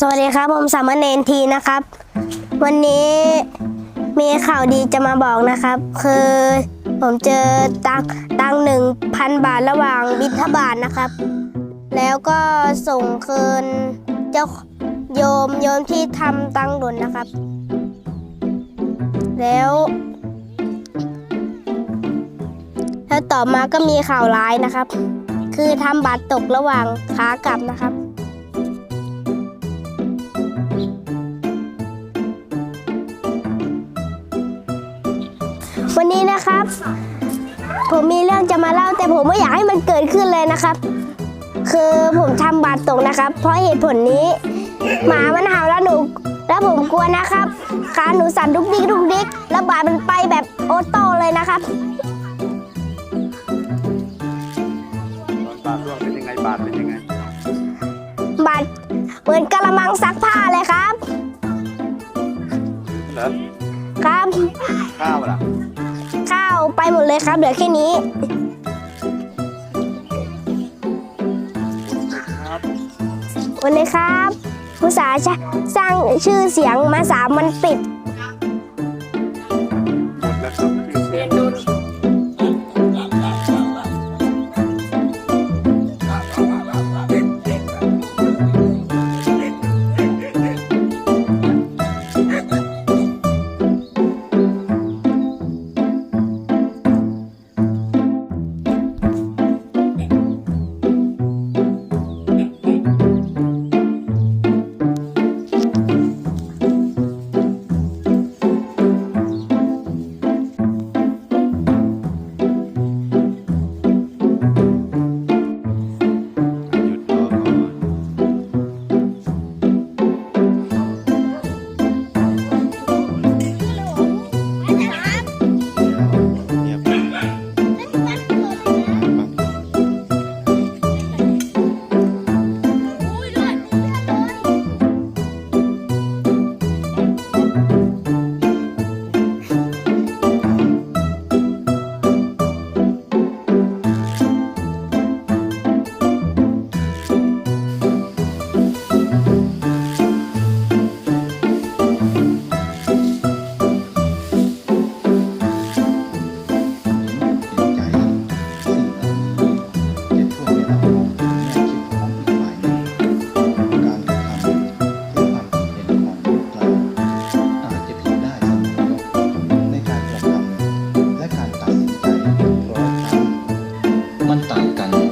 สวัสดีครับผมสามเณรทีนะครับ วันนี้มีข่าวดีจะมาบอกนะครับ คือผมเจอตังตังหนึ่งพันบาทระหว่างบิณฑบาตนะครับ แล้วก็ส่งคืนเจ้าโยมโยมที่ทำตังหล่นนะครับ แล้วแล้วต่อมาก็มีข่าวร้ายนะครับ คือทำบาตรตกระหว่างขากลับนะครับ วันนี้นะครับ ผมมีเรื่องจะมาเล่าแต่ผมไม่อยากให้มันเกิดขึ้นเลยนะครับ คือผมทำบาตรตกนะครับ เพราะเหตุผลนี้ หมามันเห่าแล้วหนูแล้วผมกลัวนะครับขาหนูสั่นดุกดิกดุกดิกแล้วบาตรมันไปแบบโอโต้เลยนะครับตอนบาทร่วงเป็นยังไงบาทเป็นยังไงบาตรเหมือนกะละมังซักผ้าเลยครับเหรอครับข้าวล่ะข้าวไป หมดเลยครับเหลือแค่นี้ครับวันนี้ครับ ผู้สาห์สร้างชื่อเสียงมาสามวันติด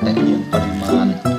แต่เพียงปริมาณ